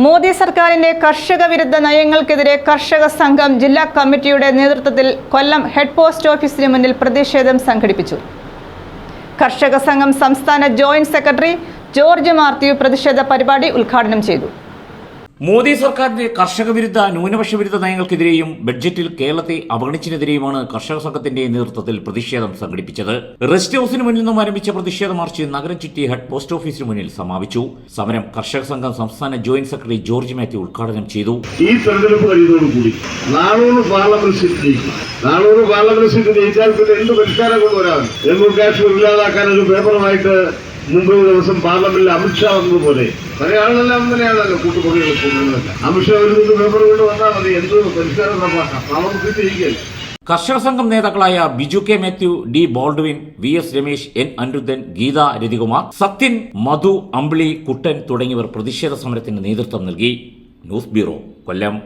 മോദി സർക്കാരിന്റെ കർഷക വിരുദ്ധ നയങ്ങൾക്കെതിരെ കർഷക സംഘം ജില്ലാ കമ്മിറ്റിയുടെ നേതൃത്വത്തിൽ കൊല്ലം ഹെഡ് പോസ്റ്റ് ഓഫീസിന് മുന്നിൽ പ്രതിഷേധം സംഘടിപ്പിച്ചു. കർഷക സംഘം സംസ്ഥാന ജോയിന്റ് സെക്രട്ടറി ജോർജ് മാർത്തിയു പ്രതിഷേധ പരിപാടി ഉദ്ഘാടനം ചെയ്തു. മോദി സർക്കാരിന്റെ കർഷക വിരുദ്ധ ന്യൂനപക്ഷ വിരുദ്ധ നയങ്ങൾക്കെതിരെയും ബഡ്ജറ്റിൽ കേരളത്തെ അവഗണിച്ചതിനെതിരെയുമാണ് കർഷക സംഘത്തിന്റെ നേതൃത്വത്തിൽ പ്രതിഷേധം സംഘടിപ്പിച്ചത്. റെസ്റ്റ് ഹൌസിന് മുന്നിൽ നിന്നും ആരംഭിച്ച പ്രതിഷേധ മാർച്ച് നഗരം ചുറ്റി ഹെഡ് പോസ്റ്റ് ഓഫീസിന് മുന്നിൽ സമാപിച്ചു. സമരം കർഷക സംഘം സംസ്ഥാന ജോയിന്റ് സെക്രട്ടറി ജോർജ് മാത്യു ഉദ്ഘാടനം ചെയ്തു. ഈ തെരഞ്ഞെടുപ്പ് കഴിയുന്നതോടുകൂടി മുമ്പ് ദിവസം പാർലമെന്റിൽ അമിത്ഷാ വന്നതുപോലെ പല ആളുകളെല്ലാം അങ്ങനെയാണല്ലോ കൂട്ടുകൊടികൾ കൊണ്ടുവരുന്നത് അമിത്ഷാ ഒരു ദിവസം പേപ്പർ കൊണ്ട് വന്നാൽ മതി. എന്ത് പരിഷ്കാരം നടപ്പാക്കാം? പാർലമെന്റ് കർഷക സംഘം നേതാക്കളായ Biju K Mathew D Baldwin V S Ramesh N Aniruddhan Geetha Rathikumar Sathyan Madhu Ambili Kuttan തുടങ്ങിയവർ പ്രതിഷേധ സമരത്തിന് നേതൃത്വം നൽകി. News bureau Kollam.